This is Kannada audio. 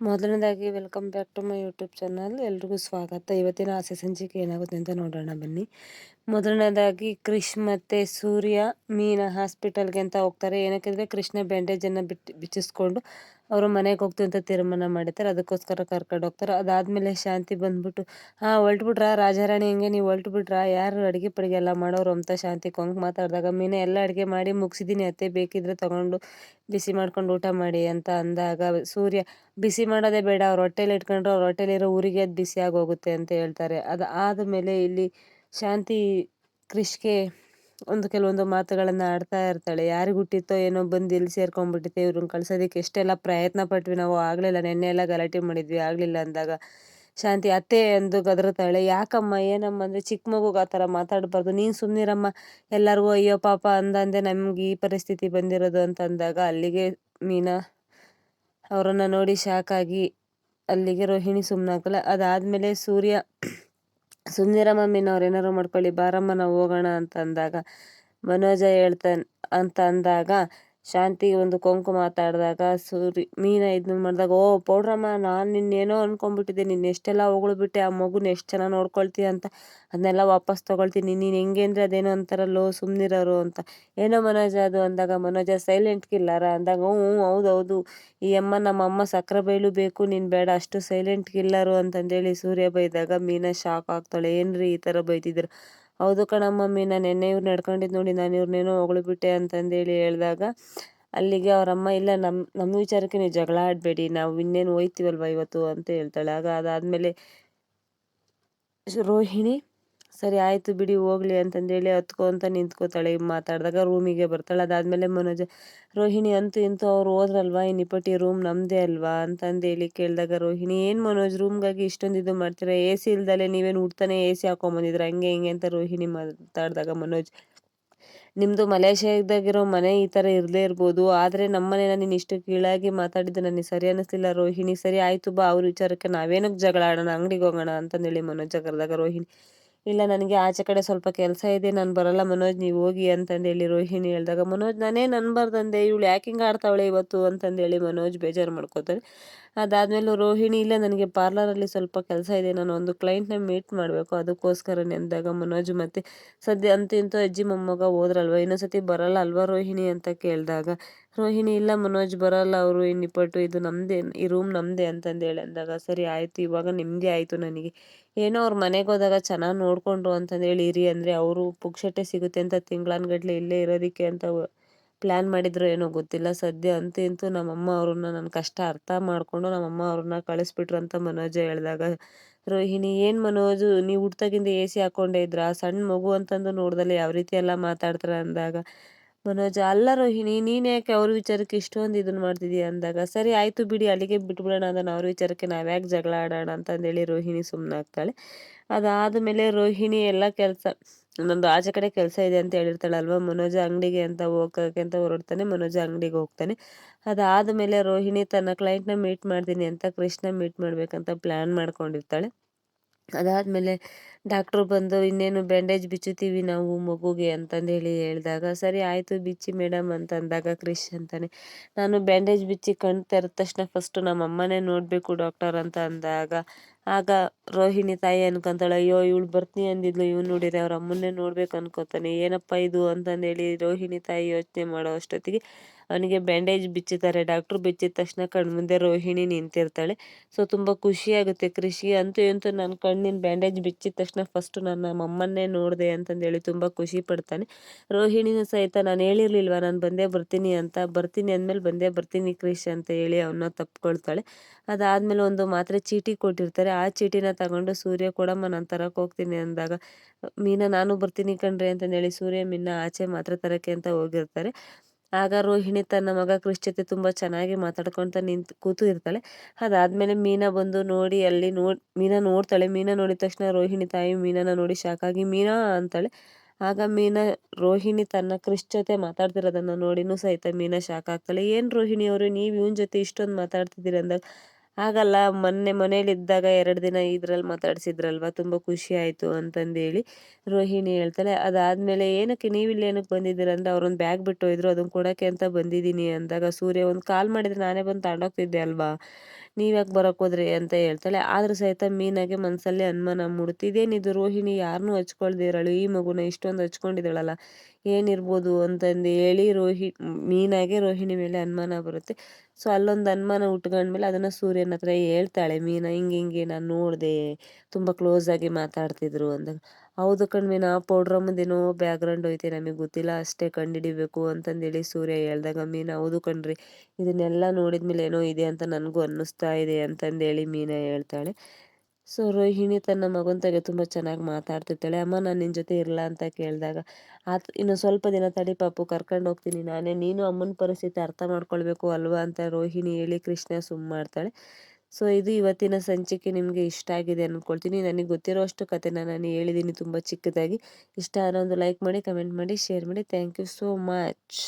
ಮೊದಲನೇದಾಗಿ welcome back to my YouTube channel. ಎಲ್ರಿಗೂ ಸ್ವಾಗತ. ಇವತ್ತಿನ ಆಸೆ ಸಂಚಿಕೆ ಏನಾಗುತ್ತೆ ಅಂತ ನೋಡೋಣ ಬನ್ನಿ. ಮೊದಲನೇದಾಗಿ ಕ್ರಿಶ್ ಮತ್ತು ಸೂರ್ಯ ಮೀನ ಹಾಸ್ಪಿಟಲ್ಗೆ ಅಂತ ಹೋಗ್ತಾರೆ. ಏನಕ್ಕೆಂದರೆ ಕೃಷ್ಣ ಬ್ಯಾಂಡೇಜನ್ನು ಬಿಟ್ಟು ಬಿಚ್ಚಿಸ್ಕೊಂಡು ಅವರು ಮನೆಗೆ ಹೋಗ್ತೀವಿ ಅಂತ ತೀರ್ಮಾನ ಮಾಡಿರ್ತಾರೆ, ಅದಕ್ಕೋಸ್ಕರ ಕರ್ಕೊಂಡು ಹೋಗ್ತಾರೆ. ಅದಾದಮೇಲೆ ಶಾಂತಿ ಬಂದ್ಬಿಟ್ಟು, ಹಾಂ, ಹೊಲ್ಟ್ಬಿಟ್ರಾ ರಾಜಾರಾಣಿ ಹಿಂಗೆ, ನೀವು ಹೊಲ್ಟ್ಬಿಟ್ರಾ, ಯಾರು ಅಡುಗೆ ಪಡಿಗೆ ಎಲ್ಲ ಮಾಡೋರು ಅಂತ ಶಾಂತಿ ಕೊಂಗ್ ಮಾತಾಡಿದಾಗ, ಮೀನೆ, ಎಲ್ಲ ಅಡುಗೆ ಮಾಡಿ ಮುಗಿಸಿದ್ದೀನಿ ಅತ್ತೆ, ಬೇಕಿದ್ರೆ ತೊಗೊಂಡು ಬಿಸಿ ಮಾಡ್ಕೊಂಡು ಊಟ ಮಾಡಿ ಅಂತ ಅಂದಾಗ ಸೂರ್ಯ, ಬಿಸಿ ಮಾಡೋದೇ ಬೇಡ, ಅವ್ರ ಹೊಟ್ಟೆಲಿ ಇಟ್ಕೊಂಡ್ರೆ ಅವ್ರ ಹೊಟ್ಟೆಲಿರೋ ಊರಿಗೆ ಅದು ಬಿಸಿ ಆಗೋಗುತ್ತೆ ಅಂತ ಹೇಳ್ತಾರೆ. ಅದು ಆದಮೇಲೆ ಇಲ್ಲಿ ಶಾಂತಿ ಕ್ರಿಶ್ಗೆ ಒಂದು ಕೆಲವೊಂದು ಮಾತುಗಳನ್ನು ಆಡ್ತಾ ಇರ್ತಾಳೆ. ಯಾರಿಗೆ ಹುಟ್ಟಿತ್ತೋ ಏನೋ ಬಂದು ಇಲ್ಲಿ ಸೇರ್ಕೊಂಡ್ಬಿಟ್ಟಿತ್ತೆ ಇವ್ರನ್ನ ಕಳ್ಸೋದಕ್ಕೆ ಎಷ್ಟೆಲ್ಲ ಪ್ರಯತ್ನ ಪಟ್ವಿ ನಾವು ಆಗಲಿಲ್ಲ. ನೆನ್ನೆ ಎಲ್ಲ ಗಲಾಟೆ ಮಾಡಿದ್ವಿ, ಆಗಲಿಲ್ಲ ಅಂದಾಗ. ಶಾಂತಿ ಅತ್ತೆ ಎಂದು ಗದರುತ್ತಾಳೆ. ಯಾಕಮ್ಮ, ಏನಮ್ಮ ಅಂದರೆ ಚಿಕ್ಕ ಮಗುಗೆ ಆ ಥರ ಮಾತಾಡಬಾರ್ದು. ನೀನು ಸುಮ್ಮನಿರಮ್ಮ ಎಲ್ಲರಿಗೂ ಅಯ್ಯೋ ಪಾಪ ಅಂದಂದೆ ನಮ್ಗೆ ಈ ಪರಿಸ್ಥಿತಿ ಬಂದಿರೋದು ಅಂತ ಅಂದಾಗ ಅಲ್ಲಿಗೆ ಮೀನಾ ಅವರನ್ನು ನೋಡಿ ಶಾಕಾಗಿ ಅಲ್ಲಿಗೆ ರೋಹಿಣಿ ಸುಮ್ಮನಾಗಲ್ಲ ಅದಾದಮೇಲೆ ಸೂರ್ಯ ಸುಂದಿರಮ್ಮ ಮೀನವ್ರು ಏನಾರು ಮಾಡ್ಕೊಳ್ಳಿ ಬಾರಮ್ಮ ನಾವು ಹೋಗೋಣ ಅಂತ ಅಂದಾಗ ಮನೋಜ ಹೇಳ್ತಾನೆ ಅಂತ ಅಂದಾಗ ಶಾಂತಿ ಒಂದು ಕೊಂಕು ಮಾತಾಡಿದಾಗ ಸೂರಿ, ಮೀನ ಇದನ್ನ ಮಾಡಿದಾಗ, ಓ, ಪೌಡ್ರಮ್ಮ, ನಾನು ನಿನ್ನೇನೋ ಅನ್ಕೊಂಡ್ಬಿಟ್ಟಿದ್ದೆ ನಿನ್ನ ಎಷ್ಟೆಲ್ಲ ಹೊಗಳ್ಬಿಟ್ಟೆ, ಆ ಮಗುನ ಎಷ್ಟು ಚೆನ್ನಾಗಿ ನೋಡ್ಕೊಳ್ತೀಯ ಅಂತ, ಅದನ್ನೆಲ್ಲ ವಾಪಸ್ ತೊಗೊಳ್ತೀನಿ, ನೀನು ಹೆಂಗೆ ಅಂದರೆ ಅದೇನೋ ಅಂತಾರಲ್ಲೋ ಸುಮ್ಮನಿರೋರು ಅಂತ. ಏನೋ ಮನೋಜ, ಅದು ಅಂದಾಗ ಮನೋಜ ಸೈಲೆಂಟ್ ಕಿಲ್ಲರ ಅಂದಾಗ, ಹ್ಞೂ ಹೌದು ಹೌದು ಈ ಅಮ್ಮ ನಮ್ಮ ಅಮ್ಮ ಸಕ್ಕರೆ ಬೈಲು ಬೇಕು, ನೀನು ಬೇಡ, ಅಷ್ಟು ಸೈಲೆಂಟ್ ಕಿಲ್ಲರು ಅಂತಂದೇಳಿ ಸೂರ್ಯ ಬೈದಾಗ ಮೀನ ಶಾಕ್ ಆಗ್ತಾಳೆ, ಏನ್ರಿ ಈ ಥರ ಬೈತಿದ್ರು ಹೌದು ಕಣಮ್ಮ ನಾನು ನೆನ್ನೆ ಇವ್ರು ನಡ್ಕೊಂಡಿದ್ದು ನೋಡಿ ನಾನು ಇವ್ರನ್ನೇನೋ ಹೊಗಳ್ಬಿಟ್ಟೆ ಅಂತಂದೇಳಿ ಹೇಳಿದಾಗ, ಅಲ್ಲಿಗೆ ಅವರಮ್ಮ, ಇಲ್ಲ ನಮ್ಮ ನಮ್ಮ ವಿಚಾರಕ್ಕೆ ನೀವು ಜಗಳ ಆಡಬೇಡಿ, ನಾವು ಇನ್ನೇನು ಹೋಯ್ತೀವಲ್ವ ಇವತ್ತು ಅಂತ ಹೇಳ್ತಾಳೆ. ಆಗ ಅದಾದಮೇಲೆ ರೋಹಿಣಿ ಸರಿ ಆಯಿತು ಬಿಡಿ, ಹೋಗ್ಲಿ ಅಂತಂದೇಳಿ ಹತ್ಕೊಂತ ನಿಂತ್ಕೋತಾಳೆ. ಮಾತಾಡಿದಾಗ ರೂಮಿಗೆ ಬರ್ತಾಳೆ. ಅದಾದಮೇಲೆ ಮನೋಜ, ರೋಹಿಣಿ ಅಂತೂ ಇಂತೂ ಅವ್ರು ಹೋದ್ರಲ್ವಾ? ಈ ನಿಪಟಿ ರೂಮ್ ನಮ್ಮದೇ ಅಲ್ವಾ? ಅಂತಂದೇಳಿ ಕೇಳಿದಾಗ ರೋಹಿಣಿ, ಏನು ಮನೋಜ್ ರೂಮ್ಗಾಗಿ ಇಷ್ಟೊಂದು ಇದು ಮಾಡ್ತೀರಾ? ಎ ಸಿ ಇಲ್ದಲೆ ನೀವೇನು ಹುಡ್ತಾನೆ ಎ ಸಿ ಹಾಕೊಂಬಂದಿದ್ರ ಹಂಗೆ ಹಿಂಗೆ ಅಂತ ರೋಹಿಣಿ ಮಾತಾಡಿದಾಗ ಮನೋಜ್ ನಿಮ್ಮದು ಮಲೇಷ್ಯಾದಾಗಿರೋ ಮನೆ ಈ ಥರ ಇರಲೇ ಇರ್ಬೋದು. ಆದರೆ ನಮ್ಮನೇನ ನೀನು ಇಷ್ಟು ಕೀಳಾಗಿ ಮಾತಾಡಿದ್ದು ನನಗೆ ಸರಿ ಅನ್ನಿಸ್ಲಿಲ್ಲ ರೋಹಿಣಿ. ಸರಿ, ಆಯಿತು ಬಾ. ಅವ್ರ ವಿಚಾರಕ್ಕೆ ನಾವೇನಕ್ಕೆ ಜಗಳ ಆಡೋಣ? ಅಂಗಡಿಗೆ ಹೋಗೋಣ? ಅಂತಂದೇಳಿ ಮನೋಜ್ ಕರೆದಾಗ ರೋಹಿಣಿ ಇಲ್ಲ, ನನಗೆ ಆಚೆ ಕಡೆ ಸ್ವಲ್ಪ ಕೆಲಸ ಇದೆ, ನಾನು ಬರಲ್ಲ ಮನೋಜ್, ನೀವು ಹೋಗಿ ಅಂತಂದೇಳಿ ರೋಹಿಣಿ ಹೇಳಿದಾಗ, ಮನೋಜ್, ನಾನೇ ಅನ್ಬಾರ್ದಂದೆ ಇವಳು ಯಾಕೆ ಹಿಂಗೆ ಆಡ್ತಾವಳೆ ಇವತ್ತು ಅಂತಂದೇಳಿ ಮನೋಜ್ ಬೇಜಾರು ಮಾಡ್ಕೋತಾರೆ. ಅದಾದಮೇಲೆ ರೋಹಿಣಿ, ಇಲ್ಲ, ನನಗೆ ಪಾರ್ಲರಲ್ಲಿ ಸ್ವಲ್ಪ ಕೆಲಸ ಇದೆ, ನಾನು ಒಂದು ಕ್ಲೈಂಟ್ನ ಮೀಟ್ ಮಾಡಬೇಕು, ಅದಕ್ಕೋಸ್ಕರ ನೆಂದಾಗ ಮನೋಜ್ ಮತ್ತು, ಸದ್ಯ ಅಂತೂ ಇಂತೂ ಅಜ್ಜಿ, ಮೊಮ್ಮಗ ಹೋದ್ರಲ್ವ, ಇನ್ನೊಂದ್ಸತಿ ಬರಲ್ಲ ಅಲ್ವಾ ರೋಹಿಣಿ ಅಂತ ಕೇಳಿದಾಗ ರೋಹಿಣಿ, ಇಲ್ಲ ಮನೋಜ್, ಬರಲ್ಲ ಅವರು ಇನ್ನಿಪ್ಪಟ್ಟು ಇದು ನಮ್ಮದೇ ಈ ರೂಮ್ ನಮ್ಮದೇ ಅಂತಂದೇಳಿ ಅಂದಾಗ, ಸರಿ ಆಯಿತು, ಇವಾಗ ನಿಮ್ಮದೇ ಆಯಿತು ನನಗೆ. ಏನೋ ಅವ್ರ ಮನೆಗೆ ಹೋದಾಗ ಚೆನ್ನಾಗಿ ನೋಡಿಕೊಂಡ್ರು ಅಂತಂದೇಳಿ, ಇರಿ ಅಂದರೆ ಅವರು ಪುಕ್ಷಟ್ಟೆ ಸಿಗುತ್ತೆ ಅಂತ ತಿಂಗಳಾನ್ಗಟ್ಲೆ ಇಲ್ಲೇ ಇರೋದಕ್ಕೆ ಅಂತ ಪ್ಲ್ಯಾನ್ ಮಾಡಿದ್ರು ಏನೋ ಗೊತ್ತಿಲ್ಲ. ಸದ್ಯ ಅಂತೂ ಇಂತೂ ನಮ್ಮಮ್ಮ ಅವ್ರನ್ನ ನನ್ನ ಕಷ್ಟ ಅರ್ಥ ಮಾಡಿಕೊಂಡು ನಮ್ಮಮ್ಮ ಅವ್ರನ್ನ ಕಳಿಸ್ಬಿಟ್ರು ಅಂತ ಮನೋಜ ಹೇಳಿದಾಗ, ರೋಹಿಣಿ, ಏನು ಮನೋಜು, ನೀವು ಹುಟ್ಟಾಗಿಂದ ಎ ಸಿ ಹಾಕ್ಕೊಂಡೇ ಇದ್ರಾ? ಸಣ್ಣ ಮಗು ಅಂತಂದು ನೋಡ್ದಲ್ಲಿ, ಯಾವ ರೀತಿ ಎಲ್ಲ ಮಾತಾಡ್ತಾರೆ ಅಂದಾಗ ಮನೋಜ, ಅಲ್ಲ ರೋಹಿಣಿ, ನೀನು ಯಾಕೆ ಅವ್ರ ವಿಚಾರಕ್ಕೆ ಇಷ್ಟೊಂದು ಇದನ್ನ ಮಾಡ್ತಿದೀಯ ಅಂದಾಗ? ಸರಿ, ಆಯಿತು ಬಿಡಿ, ಅಲ್ಲಿಗೆ ಬಿಟ್ಬಿಡೋಣ ಅದನ್ನು ಅವ್ರ ವಿಚಾರಕ್ಕೆ ನಾವ್ಯಾಕೆ ಜಗಳ ಆಡೋಣ ಅಂತಂದೇಳಿ ರೋಹಿಣಿ ಸುಮ್ಮನಾಗ್ತಾಳೆ ಅದಾದಮೇಲೆ ರೋಹಿಣಿ ಎಲ್ಲ ಕೆಲಸ, ನಂದು ಆಚೆ ಕಡೆ ಕೆಲಸ ಇದೆ ಅಂತ ಹೇಳಿರ್ತಾಳಲ್ವ ಮನೋಜ ಅಂಗಡಿಗೆ ಅಂತ ಹೋಗಕ್ಕೆ ಅಂತ ಹೊರಡ್ತಾನೆ, ಮನೋಜ ಅಂಗಡಿಗೆ ಹೋಗ್ತಾನೆ. ಅದಾದಮೇಲೆ ರೋಹಿಣಿ ತನ್ನ ಕ್ಲೈಂಟ್ನ ಮೀಟ್ ಮಾಡ್ತೀನಿ ಅಂತ ಕೃಷ್ಣ ಮೀಟ್ ಮಾಡಬೇಕಂತ ಪ್ಲ್ಯಾನ್ ಮಾಡ್ಕೊಂಡಿರ್ತಾಳೆ. ಅದಾದಮೇಲೆ ಡಾಕ್ಟ್ರು ಬಂದು ಇನ್ನೇನು ಬ್ಯಾಂಡೇಜ್ ಬಿಚ್ಚುತ್ತೀವಿ ನಾವು ಮಗುಗೆ ಅಂತಂದೇಳಿ ಹೇಳಿದಾಗ, ಸರಿ ಆಯಿತು ಬಿಚ್ಚಿ ಮೇಡಮ್ ಅಂತ ಅಂದಾಗ ಕ್ರಿಶ್ ಅಂತಾನೆ. ನಾನು ಬ್ಯಾಂಡೇಜ್ ಬಿಚ್ಚಿ ಕಣ್ ತೆರೆದ ತಕ್ಷಣ ಫಸ್ಟು ನಮ್ಮ ಅಮ್ಮನೇ ನೋಡಬೇಕು ಡಾಕ್ಟರ್ ಅಂತ ಅಂದಾಗ ಆಗ ರೋಹಿಣಿ ತಾಯಿ ಅನ್ಕೊಂತಾಳೆ, ಅಯ್ಯೋ, ಇವಳು ಬರ್ತೀನಿ ಅಂದಿದ್ಲು, ಇವ್ನು ನೋಡಿದ್ರೆ ಅವ್ರ ಅಮ್ಮನ್ನೇ ನೋಡ್ಬೇಕು ಅನ್ಕೋತಾನೆ. ಏನಪ್ಪ ಇದು? ಅಂತಂದೇಳಿ ರೋಹಿಣಿ ತಾಯಿ ಯೋಚನೆ ಮಾಡೋ ಅಷ್ಟೊತ್ತಿಗೆ ಅವನಿಗೆ ಬ್ಯಾಂಡೇಜ್ ಬಿಚ್ಚುತ್ತಾರೆ ಡಾಕ್ಟ್ರು ಬಿಚ್ಚಿದ ತಕ್ಷಣ ಕಣ್ಮುಂದೆ ರೋಹಿಣಿ ನಿಂತಿರ್ತಾಳೆ. ಸೊ, ತುಂಬ ಖುಷಿಯಾಗುತ್ತೆ ಕೃಷಿ. ಅಂತೂ ಅಂತೂ ನನ್ನ ಕಣ್ಣಿನ ಬ್ಯಾಂಡೇಜ್ ಬಿಚ್ಚಿದ ತಕ್ಷಣ ಫಸ್ಟು ನನ್ನ ಅಮ್ಮನ್ನೇ ನೋಡಿದೆ ಅಂತಂದೇಳಿ ತುಂಬ ಖುಷಿ ಪಡ್ತಾನೆ. ರೋಹಿಣಿನೂ ಸಹಿತ, ನಾನು ಹೇಳಿರ್ಲಿಲ್ವ? ನಾನು ಬಂದೇ ಬರ್ತೀನಿ ಅಂತ. ಬರ್ತೀನಿ ಅಂದಮೇಲೆ ಬಂದೇ ಬರ್ತೀನಿ ಕೃಷಿ ಅಂತ ಹೇಳಿ ಅವನ್ನ ತಪ್ಕೊಳ್ತಾಳೆ. ಅದಾದಮೇಲೆ ಒಂದು ಮಾತ್ರೆ ಚೀಟಿ ಕೊಟ್ಟಿರ್ತಾರೆ. ಆ ಚೀಟಿನ ತಗೊಂಡು ಸೂರ್ಯ ಕೊಡಮ್ಮ ನಾನು ತರಕ್ಕೆ ಹೋಗ್ತೀನಿ ಅಂದಾಗ, ಮೀನಾ ನಾನು ಬರ್ತೀನಿ ಕಣ್ರಿ ಅಂತಂದೇಳಿ ಸೂರ್ಯ ಮೀನ ಆಚೆ ಮಾತ್ರ ತರಕ್ಕೆ ಅಂತ ಹೋಗಿರ್ತಾರೆ. ಆಗ ರೋಹಿಣಿ ತನ್ನ ಮಗ ಕೃಷ್ ಜೊತೆ ತುಂಬ ಚೆನ್ನಾಗಿ ಮಾತಾಡ್ಕೊತ ನಿಂತು ಕೂತು ಇರ್ತಾಳೆ. ಅದಾದಮೇಲೆ ಮೀನಾ ಬಂದು ನೋಡಿ ಅಲ್ಲಿ ನೋಡಿ ಮೀನಾ ನೋಡ್ತಾಳೆ. ಮೀನಾ ನೋಡಿದ ತಕ್ಷಣ ರೋಹಿಣಿ ತಾಯಿ ಮೀನನ ನೋಡಿ ಶಾಕಾಗಿ, ಮೀನಾ ಅಂತಾಳೆ. ಆಗ ಮೀನಾ, ರೋಹಿಣಿ ತನ್ನ ಕೃಷ್ ಜೊತೆ ಮಾತಾಡ್ತಿರೋದನ್ನು ನೋಡಿನೂ ಸಹಿತ ಮೀನಾ ಶಾಕ್ ಆಗ್ತಾಳೆ. ಏನು ರೋಹಿಣಿ ಅವರು, ನೀವು ಇವನ ಜೊತೆ ಇಷ್ಟೊಂದು ಮಾತಾಡ್ತಿದ್ದೀರಿ ಅಂದಾಗ ಆಗಲ್ಲ, ಮೊನ್ನೆ ಮನೇಲಿದ್ದಾಗ ಎರಡು ದಿನ ಇದ್ರಲ್ಲಿ ಮಾತಾಡ್ಸಿದ್ರಲ್ವ, ತುಂಬ ಖುಷಿ ಆಯಿತು ಅಂತಂದೇಳಿ ರೋಹಿಣಿ ಹೇಳ್ತಾಳೆ, ಅದಾದಮೇಲೆ ಏನಕ್ಕೆ ನೀವಿಲ್ಲಿ ಏನಕ್ಕೆ ಬಂದಿದ್ದೀರ ಅಂದರೆ ಅವ್ರೊಂದು ಬ್ಯಾಗ್ ಬಿಟ್ಟು ಹೋಯ್ದ್ರು ಅದನ್ನು ಕೊಡೋಕ್ಕೆ ಅಂತ ಬಂದಿದ್ದೀನಿ ಅಂದಾಗ ಸೂರ್ಯ ಒಂದು ಕಾಲ್ ಮಾಡಿದರೆ ನಾನೇ ಬಂದು ತಗೊಂಡೋಗ್ತಿದ್ದೆ ಅಲ್ವಾ? ನೀವ್ಯಾಕೆ ಬರೋಕ್ಕೆ ಹೋದ್ರಿ ಅಂತ ಹೇಳ್ತಾಳೆ. ಆದರೂ ಸಹಿತ ಮೀನಾಗೆ ಮನಸ್ಸಲ್ಲಿ ಅನುಮಾನ ಮೂಡುತ್ತೆ ಇದೇನಿದು ರೋಹಿಣಿ? ಯಾರನ್ನೂ ಹಚ್ಕೊಳ್ದೆ ಇರಳು ಈ ಮಗುನ ಇಷ್ಟೊಂದು ಹಚ್ಕೊಂಡಿದ್ದಾಳಲ್ಲ. ಏನಿರ್ಬೋದು ಅಂತಂದು ಹೇಳಿ ರೋಹಿ, ಮೀನಾಗೆ ರೋಹಿಣಿ ಮೇಲೆ ಅನುಮಾನ ಬರುತ್ತೆ. ಸೊ, ಅಲ್ಲೊಂದು ಅನುಮಾನ ಉಟ್ಕೊಂಡ್ಮೇಲೆ ಅದನ್ನು ಸೂರ್ಯನ ಹತ್ರ ಹೇಳ್ತಾಳೆ. ಮೀನಾ, ಹಿಂಗೆ ಹಿಂಗೆ, ನಾನು ನೋಡಿದೆ. ತುಂಬ ಕ್ಲೋಸಾಗಿ ಮಾತಾಡ್ತಿದ್ರು ಅಂದಾಗ ಹೌದು ಕಣ್ವಿ, ನಾ ಪೌಡ್ರ ಮುಂದೇನೋ ಬ್ಯಾಕ್ಗ್ರೌಂಡ್ ಐತೆ ನಮಗೆ ಗೊತ್ತಿಲ್ಲ, ಅಷ್ಟೇ ಕಂಡಿಡಿಬೇಕು ಅಂತಂದೇಳಿ ಸೂರ್ಯ ಹೇಳ್ದಾಗ, ಮೀನು, ಹೌದು ಕಣ್ರಿ, ಇದನ್ನೆಲ್ಲ ನೋಡಿದ್ಮೇಲೆ ಏನೋ ಇದೆ ಅಂತ ನನಗೂ ಅನ್ನಿಸ್ತಾ ಇದೆ ಅಂತಂದೇಳಿ ಮೀನ ಹೇಳ್ತಾಳೆ. ಸೊ ರೋಹಿಣಿ ತನ್ನ ಮಗನ ತಗೆ ತುಂಬ ಚೆನ್ನಾಗಿ ಮಾತಾಡ್ತಿರ್ತಾಳೆ, ಅಮ್ಮ, ನಾನು ನಿನ್ನ ಜೊತೆ ಇರಲ್ಲ ಅಂತ ಕೇಳಿದಾಗ, ಆತ, ಇನ್ನು ಸ್ವಲ್ಪ ದಿನ ತಡಿ ಪಾಪು, ಕರ್ಕೊಂಡು ಹೋಗ್ತೀನಿ, ನಾನೇ ನೀನು ಅಮ್ಮನ ಪರಿಸ್ಥಿತಿ ಅರ್ಥ ಮಾಡ್ಕೊಳ್ಬೇಕು ಅಲ್ವಾ? ಅಂತ ರೋಹಿಣಿ ಹೇಳಿ ಕೃಷ್ಣ ಸುಮ್ಮ ಮಾಡ್ತಾಳೆ. ಸೊ, ಇದು ಇವತ್ತಿನ ಸಂಚಿಕೆ ನಿಮಗೆ ಇಷ್ಟ ಆಗಿದೆ ಅಂದ್ಕೊಳ್ತೀನಿ ನನಗೆ ಗೊತ್ತಿರೋ ಅಷ್ಟು ಕಥೆನ ನಾನು ಹೇಳಿದ್ದೀನಿ ತುಂಬ ಚಿಕ್ಕದಾಗಿ. ಇಷ್ಟ ಆದರೆ ಒಂದು ಲೈಕ್ ಮಾಡಿ, ಕಮೆಂಟ್ ಮಾಡಿ, ಶೇರ್ ಮಾಡಿ. Thank you so much.